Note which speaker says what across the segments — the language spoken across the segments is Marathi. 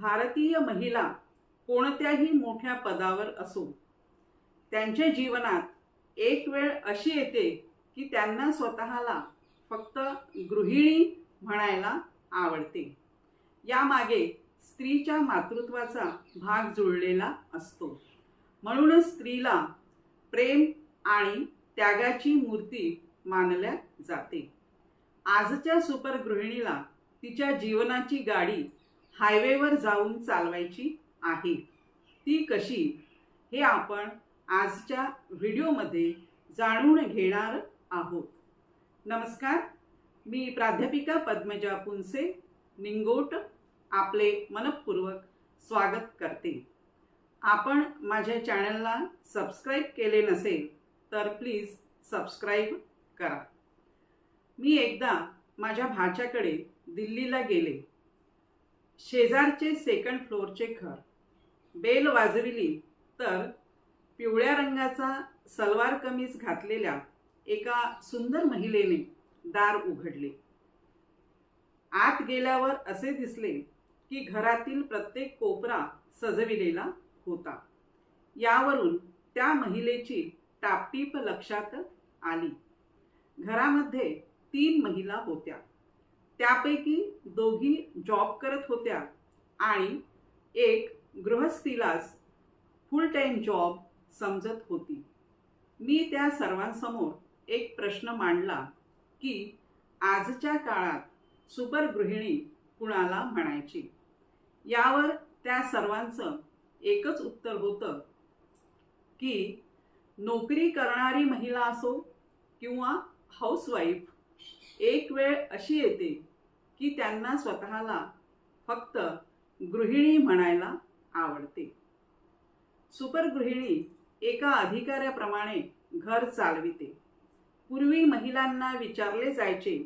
Speaker 1: भारतीय महिला कोणत्याही मोठ्या पदावर असो. त्यांच्या जीवनात एक वेळ अशी येते की त्यांना स्वतःला फक्त गृहिणी म्हणायला आवडते. यामागे स्त्रीच्या मातृत्वाचा भाग जुळलेला असतो. म्हणूनच स्त्रीला प्रेम आणि त्यागाची मूर्ती मानल्या जाते. आजच्या सुपर गृहिणीला तिच्या जीवनाची गाडी हायवेवर जाऊन चालवायची आहे. ती कशी? हे आपण आजच्या व्हिडिओमध्ये जाणून घेणार आहोत. नमस्कार मी प्राध्यापिका पद्मजा पुंसे निंगोट आपले मनपूर्वक स्वागत करते. आपण माझ्या चॅनलला सबस्क्राईब केले नसेल तर प्लीज सबस्क्राईब करा. मी एकदा माझ्या भाच्याकडे दिल्लीला गेले. शेजारचे सेकंड फ्लोअरचे घर. बेल वाजविली तर पिवळ्या रंगाचा सलवार कमीज घातलेल्या एका सुंदर महिलेने दार उघडले. आत गेल्यावर असे दिसले की घरातील प्रत्येक कोपरा सजविलेला होता. यावरून त्या महिलेची टापटीप लक्षात आली. घरामध्ये तीन महिला होत्या. त्यापैकी दोघी जॉब करत होत्या आणि एक गृहस्थीलाच फुल टाईम जॉब समजत होती. मी त्या सर्वांसमोर एक प्रश्न मांडला की आजच्या काळात सुपरगृहिणी कुणाला म्हणायची? यावर त्या सर्वांचं एकच उत्तर होतं की नोकरी करणारी महिला असो किंवा हाऊसवाईफ एक वेळ अशी येते की त्यांना स्वतःला फक्त गृहिणी म्हणायला आवडते. सुपरगृहिणी एका अधिकाऱ्याप्रमाणे घर चालविते. पूर्वी महिलांना विचारले जायचे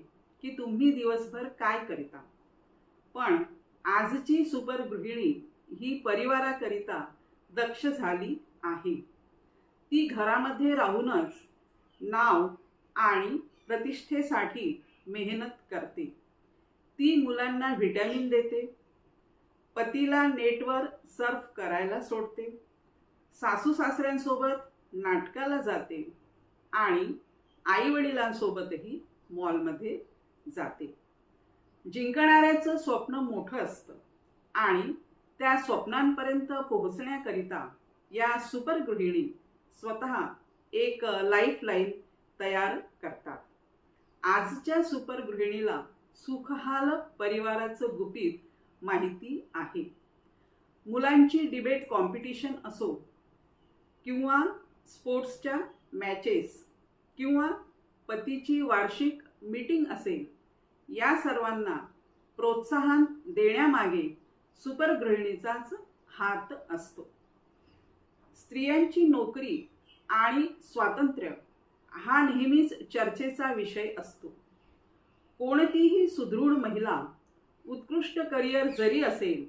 Speaker 1: की तुम्ही दिवसभर काय करिता? पण आजची सुपरगृहिणी ही परिवाराकरिता दक्ष झाली आहे. ती घरामध्ये राहूनच नाव आणि प्रतिष्ठेसाठी मेहनत करते. ती मुलांना व्हिटॅमिन देते. पतीला नेटवर सर्फ करायला सोडते. सासू सासऱ्यांसोबत नाटकाला जाते आणि आई वडिलांसोबतही मॉलमध्ये जाते. जिंकणाऱ्याचं स्वप्न मोठं असतं आणि त्या स्वप्नांपर्यंत पोहोचण्याकरिता या सुपरगृहिणी स्वतः एक लाईफलाईन तयार करतात. आजच्या सुपरगृहिणीला सुखहाल परिवाराचं गुपित माहिती आहे. मुलांची डिबेट कॉम्पिटिशन असो किंवा स्पोर्ट्सच्या मॅचेस किंवा पतीची वार्षिक मीटिंग असेल या सर्वांना प्रोत्साहन देण्यामागे सुपरगृहिणीचाच हात असतो. स्त्रियांची नोकरी आणि स्वातंत्र्य हा नेहमीच चर्चेचा विषय असतो. कोणतीही सुदृढ महिला उत्कृष्ट करिअर जरी असेल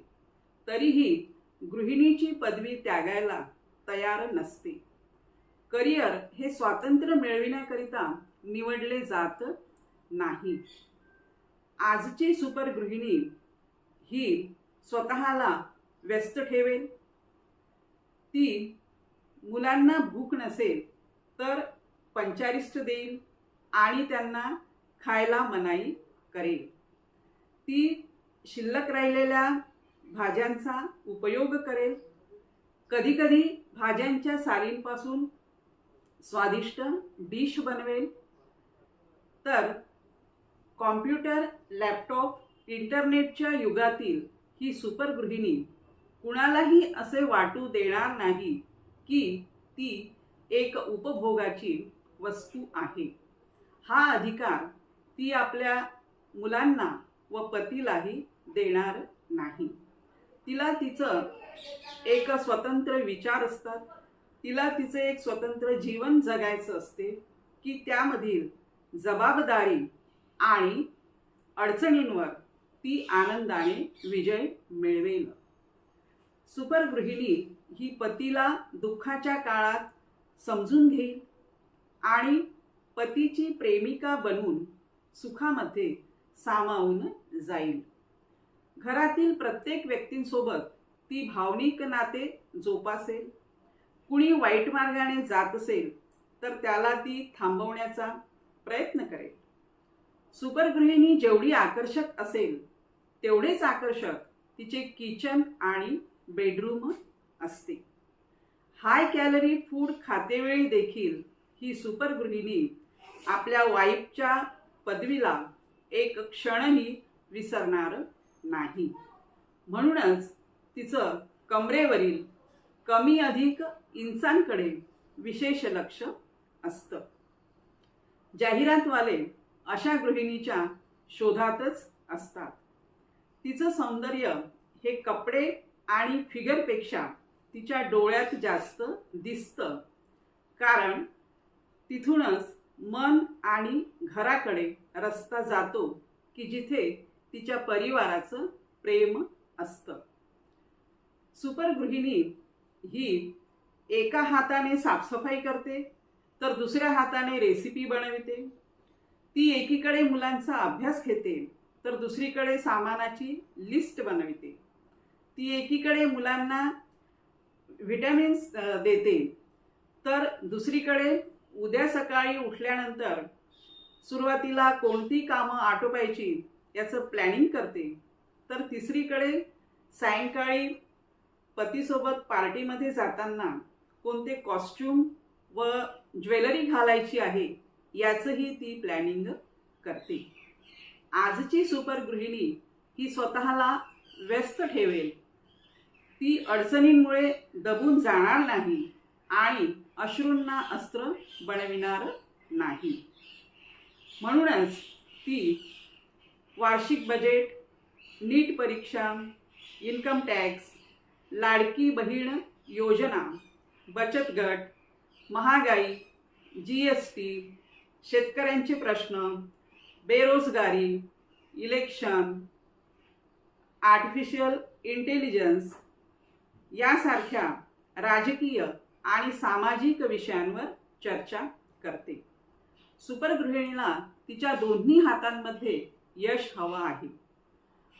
Speaker 1: तरीही गृहिणीची पदवी त्यागायला तयार नसते. करिअर हे स्वातंत्र्य मिळविण्याकरिता निवडले जात नाही. आजची सुपरगृहिणी ही स्वतःला व्यस्त ठेवेल. ती मुलांना भूक नसेल तर पंचारिष्ट देईल आणि त्यांना खायला मनाई करेल. ती शिल्लक राहिलेल्या भाज्यांचा उपयोग करेल. कधीकधी भाज्यांच्या सालींपासून स्वादिष्ट डिश बनवेल. तर कॉम्प्युटर लॅपटॉप इंटरनेटच्या युगातील ही सुपरगृहिणी कुणालाही असे वाटू देणार नाही की ती एक उपभोगाची वस्तू आहे. हा अधिकार ती आपल्या मुलांना व पतीलाही देणार नाही. तिला तिचं एक स्वतंत्र विचार असतात. तिला तिचं एक स्वतंत्र जीवन जगायचं असते की त्यामधील जबाबदारी आणि अडचणींवर ती आनंदाने विजय मिळवेल. सुपरगृहिणी ही पतीला दुःखाच्या काळात समजून घेईल. आणि पतीची प्रेमिका बनून सुखामध्ये सामावून जाईल. घरातील प्रत्येक व्यक्तींसोबत ती भावनिक नाते जोपासेल. कुणी वाईट मार्गाने जात असेल तर त्याला ती थांबवण्याचा प्रयत्न करेल. सुपरगृहिणी जेवढी आकर्षक असेल तेवढेच आकर्षक तिचे किचन आणि बेडरूम असते. हाय कॅलरी फूड खातेवेळी देखील ही सुपरगृहिणी आपल्या वाईफच्या पदवीला एक क्षणही विसरणार नाही. म्हणूनच तिचं कमरेवरील कमी अधिक इंचांकडे विशेष लक्ष असतं. जाहिरातवाले अशा गृहिणीच्या शोधातच असतात. तिचं सौंदर्य हे कपडे आणि फिगरपेक्षा तिच्या डोळ्यात जास्त दिसतं. कारण तिथूनच मन आणि घराकडे रस्ता जातो की जिथे तिच्या परिवाराचं प्रेम असतं. सुपरगृहिणी ही एका हाताने साफसफाई करते तर दुसऱ्या हाताने रेसिपी बनविते. ती एकीकडे मुलांचा अभ्यास घेते तर दुसरीकडे सामानाची लिस्ट बनविते. ती एकीकडे मुलांना व्हिटॅमिन्स देते तर दुसरीकडे उद्या सकाळी उठल्यानंतर सुरुवातीला कोणती कामं आटोपायची याचं प्लॅनिंग करते. तर तिसरीकडे सायंकाळी पतीसोबत पार्टीमध्ये जाताना कोणते कॉस्ट्यूम व ज्वेलरी घालायची आहे याचंही ती प्लॅनिंग करते. आजची सुपरगृहिणी ही स्वतःला व्यस्त ठेवेल. ती अडचणींमुळे दबून जाणार नाही. आणि अश्रूंना अस्त्र बनविणार नाही. म्हणूनच ती वार्षिक बजेट नीट परीक्षा इन्कम टॅक्स लाडकी बहीण योजना बचत गट महागाई जी एस टी शेतकऱ्यांचे प्रश्न बेरोजगारी इलेक्शन आर्टिफिशियल इंटेलिजन्स यासारख्या राजकीय आणि सामाजिक विषयांवर चर्चा करते. सुपरगृहिणीला तिच्या दोन्ही हातांमध्ये यश हवं आहे.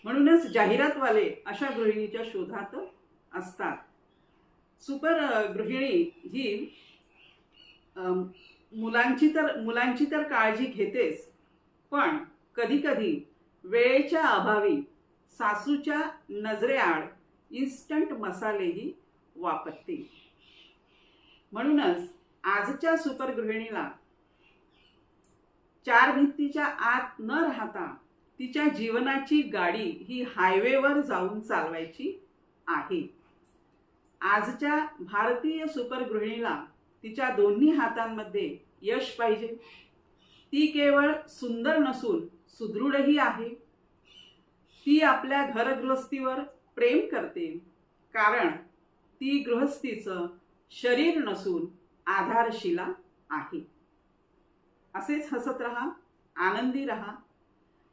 Speaker 1: म्हणूनच जाहिरातवाले अशा गृहिणीच्या शोधात असतात. सुपर गृहिणी ही मुलांची तर मुलांची तर काळजी घेतेच पण कधीकधी वेळेच्या अभावी सासूच्या नजरेआड इन्स्टंट मसालेही वापरते. म्हणूनच आजच्या सुपरगृहिणीला चार भिंतीच्या आत न राहता तिच्या जीवनाची गाडी ही हायवेवर जाऊन चालवायची आहे. आजच्या भारतीय सुपरगृहिणीला तिच्या दोन्ही हातांमध्ये यश पाहिजे. ती केवळ सुंदर नसून सुदृढही आहे. ती आपल्या घरगृहस्थीवर प्रेम करते. कारण ती गृहस्थीचं शरीर नसून आधारशिला आहे. असेच हसत रहा आनंदी रहा.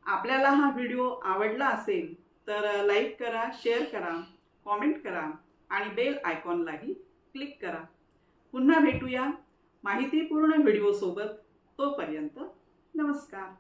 Speaker 1: आपल्याला हा व्हिडिओ आवडला असेल तर लाईक करा शेअर करा कॉमेंट करा आणि बेल आयकॉनलाही क्लिक करा. पुन्हा भेटूया माहितीपूर्ण व्हिडिओसोबत तोपर्यंत नमस्कार.